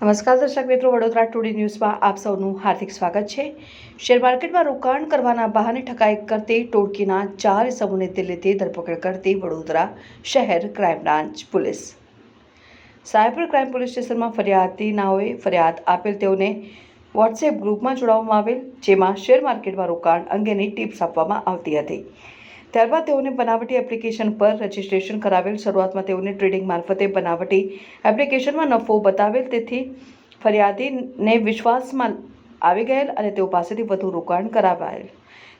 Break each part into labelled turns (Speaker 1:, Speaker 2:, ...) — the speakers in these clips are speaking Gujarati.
Speaker 1: નમસ્કાર દર્શક મિત્રો, વડોદરા ટુડે ન્યૂઝમાં આપ સૌનું હાર્દિક સ્વાગત છે. શેર માર્કેટમાં રોકાણ કરવાના બહાને ઠકાઈ કરતી ટોળકીના ચાર સમૂહને દિલ્હીથી ધરપકડ કરતી વડોદરા શહેર crime branch police. Cyber crime police સ્ટેશનમાં ફરિયાદીનાઓએ ફરિયાદ આપેલ, તેઓને વોટ્સએપ ગ્રુપમાં જોડાવવામાં આવેલ, જેમાં શેર માર્કેટમાં રોકાણ અંગેની ટિપ્સ આપવામાં આવતી હતી. ત્યારબાદ તેઓને બનાવટી એપ્લિકેશન પર રજિસ્ટ્રેશન કરાવેલ. શરૂઆતમાં તેઓને ટ્રેડિંગ મારફતે બનાવટી એપ્લિકેશનમાં નફો બતાવેલ. તેથી ફરિયાદીને વિશ્વાસમાં આવી ગયેલ અને તેઓ પાસેથી વધુ રોકાણ કરાવાયેલ.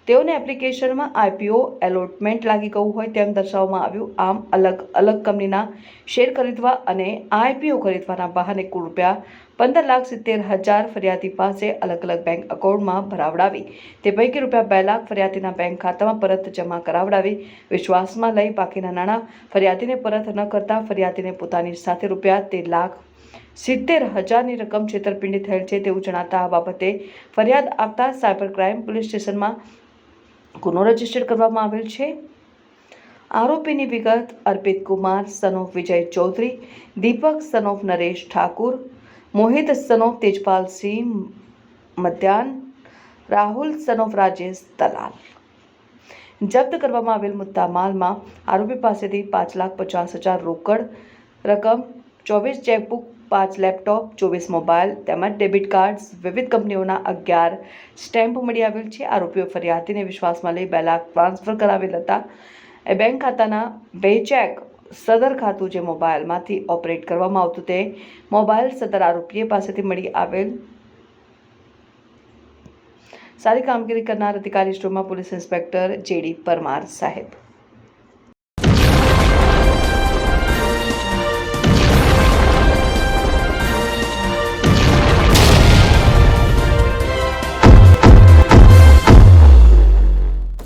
Speaker 1: તેઓને એપ્લિકેશનમાં આઈપીઓ એલોટમેન્ટ લાગી ગયું હોય તેમ દર્શાવવામાં આવ્યું. આમ, અલગ અલગ કંપનીના શેર ખરીદવા અને આઈપીઓ ખરીદવાના બહાને કુલ રૂપિયા પંદર લાખ સિત્તેર હજાર ફરિયાદી પાસે અલગ અલગ બેંક એકાઉન્ટમાં ભરાવડાવી. તે પૈકી રૂપિયા બે લાખ ફરિયાદીના બેંક ખાતામાં પરત જમા કરાવડાવી. વિશ્વાસમાં લઈ બાકીના નાણાં ફરિયાદીને પરત ન કરતા ફરિયાદીને પોતાની સાથે રૂપિયા તેર લાખ સિત્તેર હજારની રકમ છેતરપિંડી થયેલ છે તેવું જણાતા આ બાબતે ફરિયાદ આપતા સાયબર ક્રાઇમ પોલીસ સ્ટેશનમાં ગુનો રજિસ્ટર કરવામાં આવેલ છે. આરોપીની વિગત Arpit Kumar son of Vijay Chaudhary, Deepak son of Naresh Thakur, Mohit son of Tejpalsingh Madhyan, Rahul son of Rajesh Dalal. જપ્ત કરવામાં આવેલ મુદ્દા માલમાં આરોપી પાસેથી પાંચ લાખ પચાસ હજાર રોકડ રકમ, ચોવીસ ચેકબુક પાંચ લેપટોપ, ચોવીસ મોબાઈલ તેમજ ડેબિટ કાર્ડ્સ, વિવિધ કંપનીઓના અગિયાર સ્ટેમ્પ મળી આવેલ છે. આરોપીઓ ફરિયાદીને વિશ્વાસમાં લઈ બે લાખ ટ્રાન્સફર કરાવેલ હતા એ બેંક ખાતાના બે ચેક સદર ખાતું જે મોબાઈલમાંથી ઓપરેટ કરવામાં આવતું તે મોબાઈલ સદર આરોપીએ પાસેથી મળી આવેલ. સારી કામગીરી કરનાર અધિકારી સ્ટોરમાં પોલીસ ઇન્સ્પેક્ટર જેડી પરમાર સાહેબ.